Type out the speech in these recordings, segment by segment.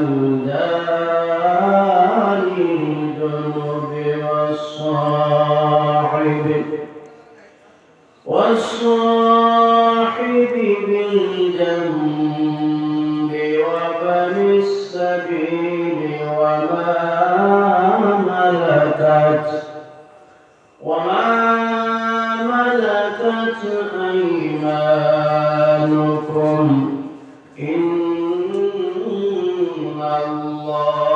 الجار الجنوب والصاحب. الله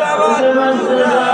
সাবাত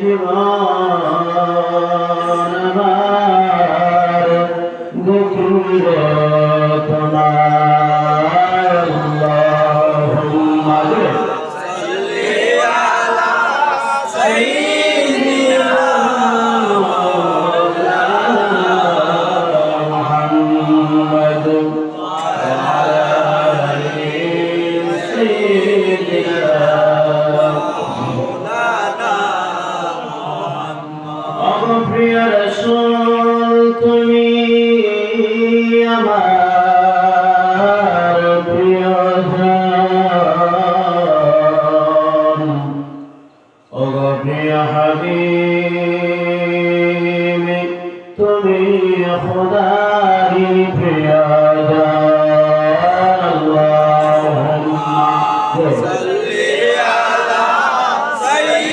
জীবন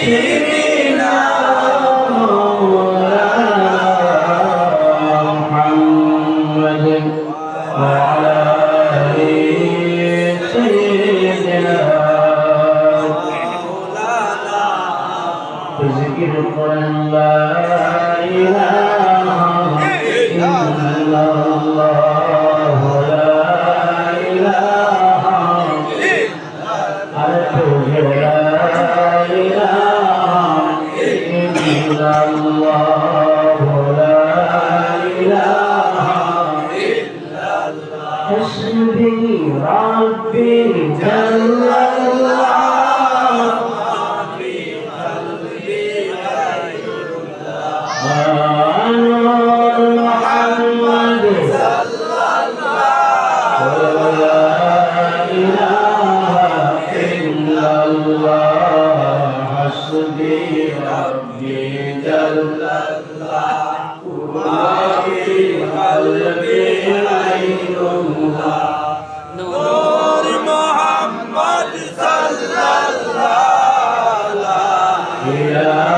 Yeah. হামদে রব্বি জাল্লাল্লাহ ওয়া ফি কলবি আইনুল্লাহ নূর মুহাম্মদ সাল্লাল্লাহু আলাইহি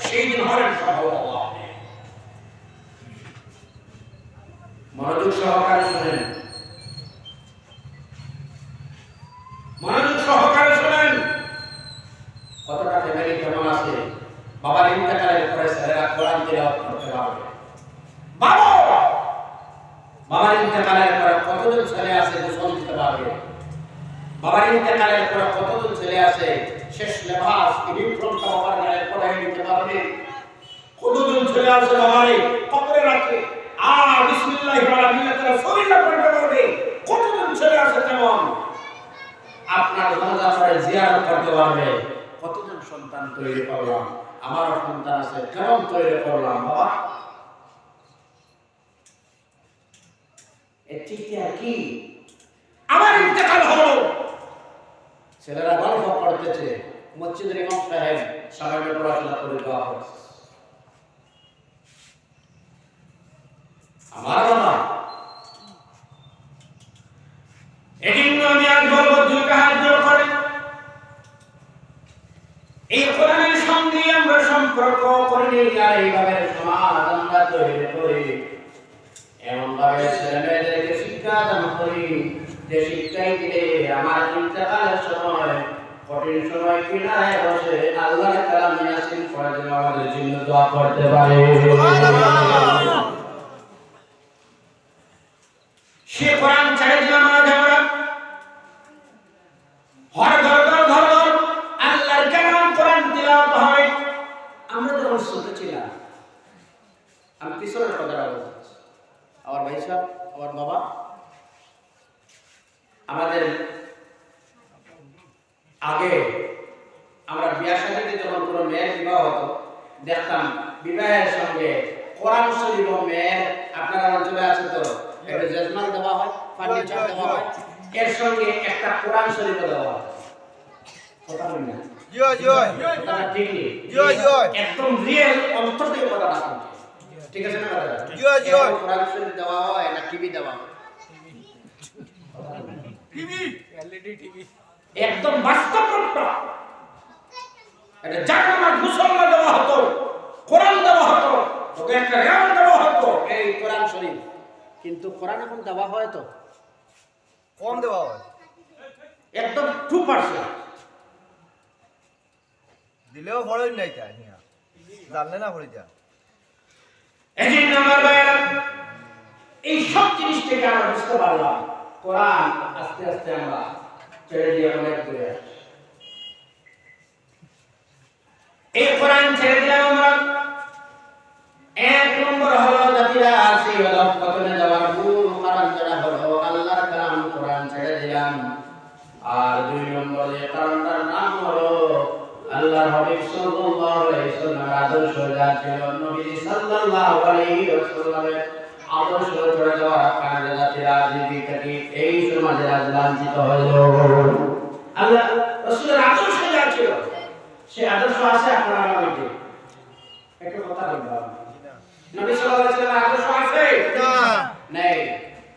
করতে পারে সেই দিন হলেন সফল বাবা মনোযোগ সহকারে শুনেন মনোযোগ সহকারে শোনেন কতটা ফ্যামিলি কেমন আছে বাবার ইন্তেকালের পরে ছেলেরা কোরআন তিলাওয়াত করতে পারবে বাবা বাবার ইন্তেকালের পরে কতজন ছেলে আছে গোসল দিতে পারবে বাবার ইন্তেকালের পরে কতজন ছেলে আছে শেষ লেবাস ইউনিফর্মটা বাবার গায়ে পরে নিতে পারবে ছেলেরা গল্প করতেছে মসজিদের ইমাম সাহেব সামনে পড়াশোনা করে দেওয়া হচ্ছে। আমার কঠিন সময় কিনারে বসে আল্লাহর জন্য করতে পারে সে কোরআন ছেড়ে দিলাম আজ আমরা হর ঘর ঘর ঘর ঘর আল্লাহর কালাম কোরআন তিলাওয়াত হয় আমরা যখন ছোট ছিলাম আমি পিছনের কথাটা বলছি আমার ভাই সাহেব আমার বাবা আমাদের আগে আমরা বিয়া শাদীতে যখন কোনো মেয়ের বিবাহ হতো দেখতাম বিবাহের সঙ্গে কোরআন শরীফ মেয়ের আপনার অঞ্চলে আছে তো? একটা জজমাল দেওয়া হয় ফার্নিচার দেওয়া হয়। এর সঙ্গে একটা কোরআন শরীফ দেওয়া হয়। কথা বলি না? জয় জয় কথাটা ঠিকই জয় জয় একদম রিয়েল অন্তর থেকে কথা ঠিক আছে না কথাটা জয় জয়। এরকম কোরআন শরীফ দেওয়া হয় না টিভি দেওয়া হয়? একদম বাস্তব রূপটা এটা জানামার মুসলমান দেওয়া হতো কোরআন দেওয়া হতো তোকে একটা রেওয়ান দেওয়া হতো। এই কোরআন শরীফ। কিন্তু কোরআন এখন দেওয়া হয় তো? কম দেওয়া হয়? একদম টু পার্সেন্ট দিলেও ফলন নাই তা হিয়া। জানলে না ফলে যা। এই আমার ভাইয়েরা এই সব জিনিস থেকে আমরা বুঝতে পারলাম কোরআন আস্তে আস্তে আমরা ছেড়ে দিয়ে অনেক দূরে আসছি। এই কোরআন ছেড়ে দিলাম আমরা। এক নম্বর হলো জাতিরা সেই হলো পতনে যাওয়ার মূল কারণ যেটা হলো, আল্লাহর কালাম কোরআন ছেড়ে দিলাম। আর দুই নম্বর যে কারণটার নাম হলো, আল্লাহর হাবিব সাল্লাল্লাহু আলাইহি ওয়াসাল্লামের আদর্শ যা ছিল নবী সাল্লাল্লাহু আলাইহি ওয়াসাল্লামের আদর্শ চলে যাওয়ার কারণে জাতি রাজনীতি থেকে এই সমাজে লাঞ্ছিত হইল আল্লাহ রসুলের আদর্শ যা ছিল সে আদর্শ আছে আপনার আগামীতে একটা কথা বলব নবী সাল্লাল্লাহু আলাইহি আদর্শ আছে? না। নেই।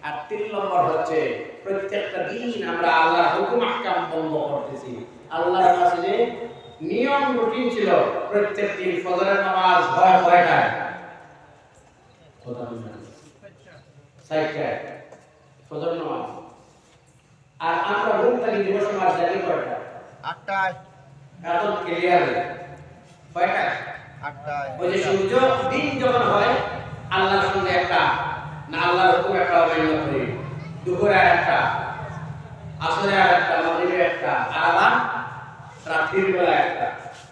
আর তিন নম্বর হচ্ছে প্রত্যেকটা দিন আমরা আল্লাহর হুকুম আহকাম বন্ধ করতেছি। আল্লাহর কাছে যে নিয়ম রুটিন ছিল প্রত্যেক দিন ফজরের নামাজ হয় কয়টায়? কথা বলবেন সাইটটায় ফজর নামাজ। আর আমরা ঘুম দিবস নামাজ জানি কয়টা আটটায়। একদম ক্লিয়ার কয়টা? আটটায় ওই যে সূর্য দিন যখন হয় আল্লাহর সঙ্গে একটা না আল্লাহর হুকুম একটা অমান্য করি দুপুরে একটা আসরে একটা মাগরিবে একটা আর আবার রাত্রির বেলা একটা।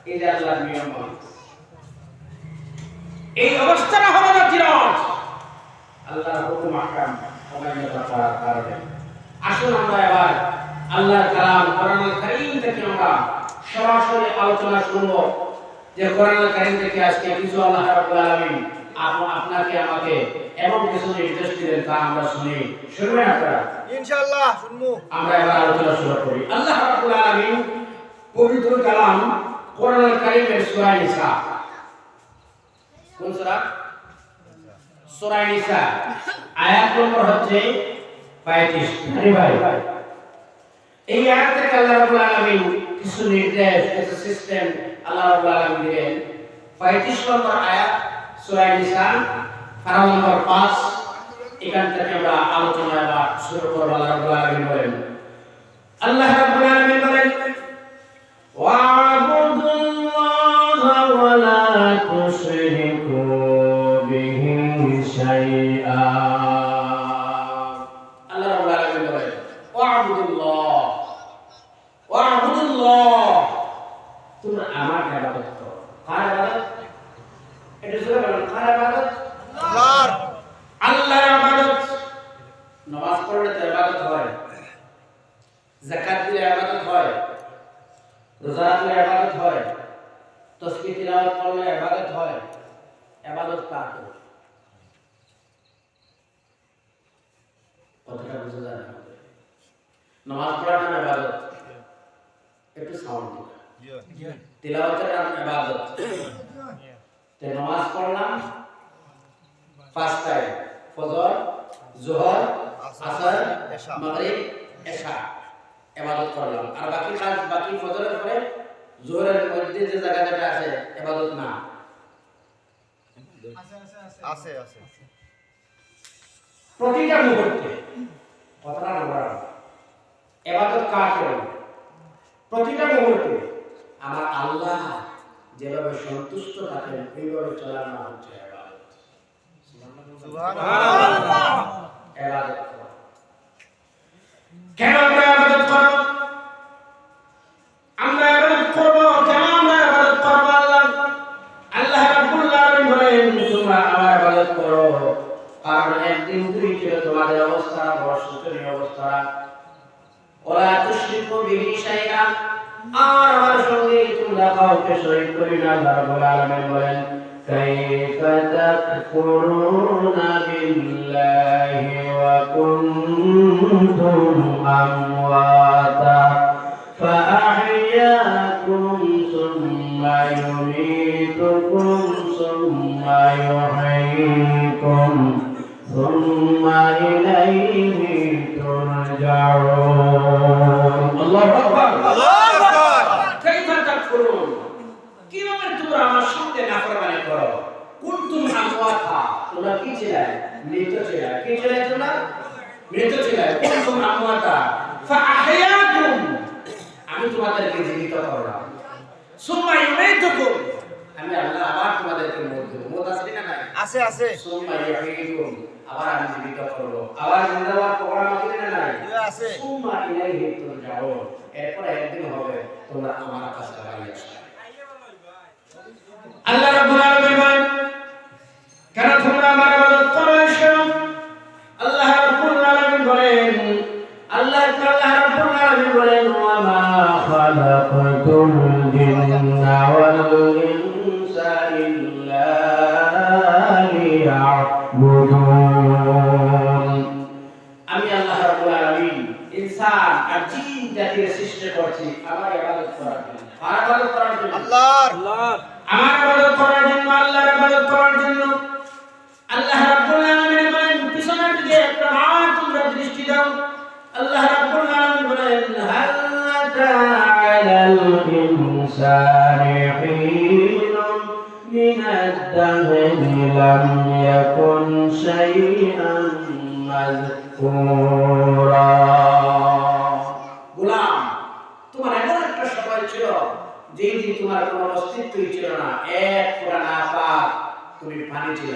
এই যে আল্লাহর নিয়ম হয়। এই অবস্থাটা হবে না চিরজ আল্লাহর হুকুম আহকাম অমান্য করার কারণে। আসুন আমরা এবার আল্লাহর কালাম কোরআনুল কারীম থেকে আমরা সরাসরি আলোচনা শুনব যে কোরআনুল কারীম থেকে আজকে কিছু আল্লাহ রাব্বুল আলামিন আপ- আপনাকে আমাকে এমন কিছু নির্দেশ দিলেন তা আমরা শুনি। শুনবেন আপনারা? ইনশাআল্লাহ শুনমু আমরা এবার আলোচনা শুরু করি। আল্লাহ রাব্বুল আলামিন পবিত্র কালাম কোরআনুল কারীমের সূরা নিসা। কোন সূরা? সূরা নিসা। আয়াত নম্বর হচ্ছে 35 আরে ভাই। এই আয়াত থেকে আল্লাহ রাব্বুল আলামিন কিছু নির্দেশ, কিছু সিস্টেম আল্লাহ রাব্বুল আলামিন দিলেন। 35 নম্বর আয়াত, সূরা নিসা পারা নম্বর 5 এখান থেকে আমরা আলোচনা বা শুরু করব, আল্লাহ রাব্বুল আলামিন বলেন, আল্লাহ রাব্বুল আলামিন ফার্স্ট টাইম ফজর জোহর আসর মাগরিব এশা ইবাদত করলাম। আর বাকি কাজ বাকি ফজরের পরে জোহরের মধ্যে যে জায়গা যেটা আছে ইবাদত না। আছে আছে প্রতিটা মুহূর্তে কথাটা বলা। এবাদত কার করে প্রতিটা মুহূর্তে আমার আল্লাহ যেভাবে সন্তুষ্ট থাকেন এইভাবে চলার নাম হচ্ছে Subhanallah. بالله وكنتم أمواتا فأحياكم ثم يميتكم ثم يحييكم ثم إليه ترجعون الله أكبر কাইফা তাকফুরুন কিভাবে তোমরা আমার সঙ্গে নাফরমানি করো কুনতুম আমওয়াতা তোমরা কি ছিলে মৃত ছিলে কি ছিলে তোমরা? মৃত ছিলে কুনতুম আমওয়াতা ফাআহয়াকুম। আমি তোমাদেরকে জীবিত করলাম। সুম্মা ইউমাইতুকুম। আমি আল্লাহ আবার তোমাদেরকে মরব মত আছে না নাই? আছে আছে। সুম্মা ইউহয়িকুম আবার আমি জীবিত করব। আবার জিন্দা হওয়ার প্রোগ্রাম না নাই? আছে। সুম্মা ইলাইহি তুরজাউন। এরপর একদিন হবে তোমরা আমার কাছে বাড়ি আসবে আল্লাহ রাব্বুল আলামিন বলেন কেন তোমরা আমার গোলাম তোমার এমন একটা সময় ছিল যেই দিন তোমার কোনো অস্তিত্বই ছিল না। এক পুরা না পাক তুমি পানি ছিল।